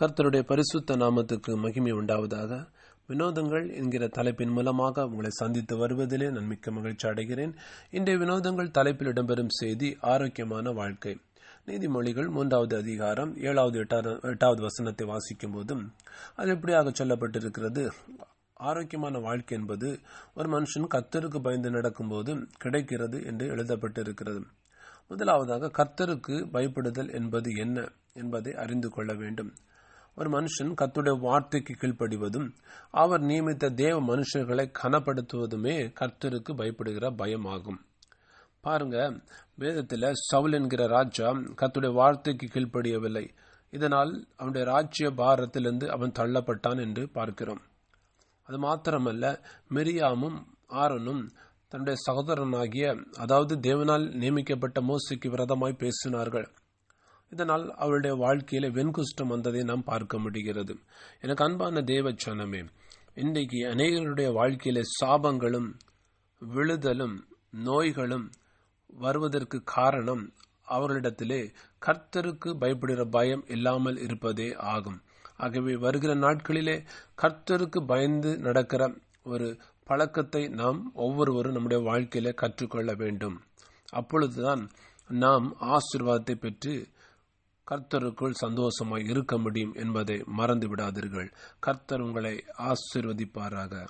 கர்த்தருடைய பரிசுத்த நாமத்துக்கு மகிமை உண்டாவதாக. வினோதங்கள் என்கிற தலைப்பின் மூலமாக உங்களை சந்தித்து வருவதிலே நான் மிக்க மகிழ்ச்சி அடைகிறேன். இன்றைய வினோதங்கள் தலைப்பில் இடம்பெறும் செய்தி ஆரோக்கியமான வாழ்க்கை. நீதிமொழிகள் மூன்றாவது அதிகாரம் ஏழாவது எட்டாவது எட்டாவது வசனத்தை வாசிக்கும் போதும் அது எப்படியாக சொல்லப்பட்டிருக்கிறது? ஆரோக்கியமான வாழ்க்கை என்பது ஒரு மனுஷன் கர்த்தருக்கு பயந்து நடக்கும்போது கிடைக்கிறது என்று எழுதப்பட்டிருக்கிறது. முதலாவதாக கர்த்தருக்கு பயப்படுதல் என்பது என்ன என்பதை அறிந்து கொள்ள வேண்டும். ஒரு மனுஷன் கத்துடைய வார்த்தைக்கு கீழ்ப்படிவதும் அவர் நியமித்த தேவ மனுஷர்களை கனப்படுத்துவதுமே கர்த்தருக்கு பயப்படுகிற பயமாகும். பாருங்க வேதத்தில் சவுல் என்கிற ராஜா கத்துடைய வார்த்தைக்கு கீழ்ப்படியவில்லை. இதனால் அவனுடைய ராஜ்ய பாரத்திலிருந்து அவன் தள்ளப்பட்டான் என்று பார்க்கிறோம். அது மாத்திரமல்ல மெரியாமும் ஆரனும் தன்னுடைய சகோதரனாகிய அதாவது தேவனால் நியமிக்கப்பட்ட மோசிக்கு விரதமாய் பேசினார்கள். இதனால் அவருடைய வாழ்க்கையில வெண்குஷ்டம் வந்ததை நாம் பார்க்க முடிகிறது. எனக்கு அன்பான தேவ சனமே இன்றைக்கு அநேகருடைய வாழ்க்கையில சாபங்களும் விழுதலும் நோய்களும் வருவதற்கு காரணம் அவர்களிடத்திலே கர்த்தருக்கு பயப்படுகிற பயம் இல்லாமல் இருப்பதே ஆகும். ஆகவே வருகிற நாட்களிலே கர்த்தருக்கு பயந்து நடக்கிற ஒரு பழக்கத்தை நாம் ஒவ்வொருவரும் நம்முடைய வாழ்க்கையில கற்றுக்கொள்ள வேண்டும். அப்பொழுதுதான் நாம் ஆசிர்வாதத்தை பெற்று கர்த்தருக்குள் சந்தோஷமாய் இருக்க முடியும் என்பதை மறந்து விடாதீர்கள் கர்த்தர் உங்களை ஆசிர்வதிப்பாராக.